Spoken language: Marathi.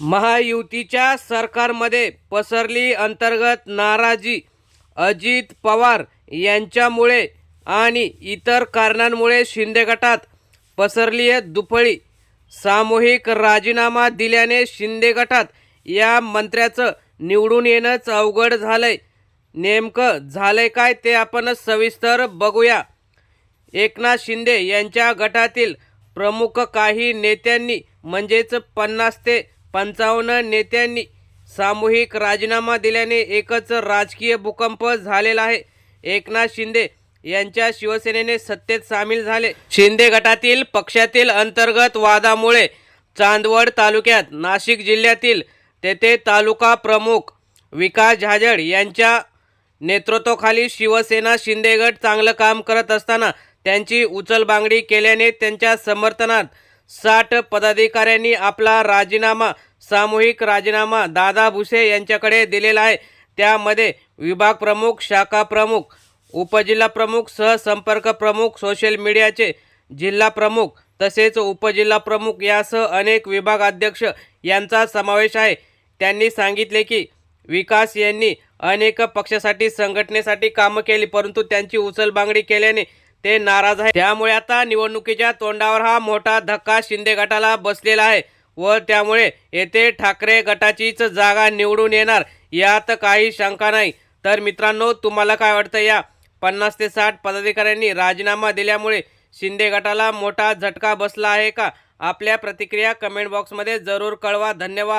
महायुतीच्या सरकारमध्ये पसरली अंतर्गत नाराजी. अजित पवार यांच्यामुळे आणि इतर कारणांमुळे शिंदे गटात पसरली आहे दुफळी. सामूहिक राजीनामा दिल्याने शिंदे गटात या मंत्र्याचं निवडून येणंच अवघड झालंय. नेमकं झालंय काय ते आपण सविस्तर बघूया. एकनाथ शिंदे यांच्या गटातील प्रमुख काही नेत्यांनी म्हणजेच पन्नास ते पंचावन्न नेत्यांनी सामूहिक राजीनामा दिल्याने एकच राजकीय भूकंप झालेला आहे. एकनाथ शिंदे यांच्या शिवसेनेने सत्तेत सामील झाले. शिंदे गटातील पक्षातील अंतर्गत वादामुळे चांदवड तालुक्यात नाशिक जिल्ह्यातील तेथे तालुका प्रमुख विकास झाजड यांच्या नेतृत्वाखाली शिवसेना शिंदेगट चांगलं काम करत असताना त्यांची उचलबांगडी केल्याने त्यांच्या समर्थनात साठ पदाधिकाऱ्यांनी आपला राजीनामा सामूहिक राजीनामा दादा भुसे यांच्याकडे दिलेला आहे. त्यामध्ये विभाग प्रमुख शाखा प्रमुख उपजिल्हा प्रमुख सहसंपर्क प्रमुख सोशल मीडियाचे जिल्हा प्रमुख तसेच उपजिल्हा प्रमुख यासह अनेक विभाग अध्यक्ष यांचा समावेश आहे. त्यांनी सांगितले की विकास यांनी अनेक पक्षासाठी संघटनेसाठी कामं केली परंतु त्यांची उचलबांगडी केल्याने ते नाराज आहे त्यामुळे आता निवडणुकीच्या तोंडावर हा मोठा धक्का शिंदे गटाला बसलेला आहे व त्यामुळे येथे ठाकरे गटाचीच जागा निवडून येणार यात काही शंका नाही. तर मित्रांनो तुम्हाला काय वाटतं? या पन्नास ते साठ पदाधिकाऱ्यांनी राजीनामा दिल्यामुळे शिंदे गटाला मोठा झटका बसला आहे का? आपल्या प्रतिक्रिया कमेंट बॉक्समध्ये जरूर कळवा. धन्यवाद.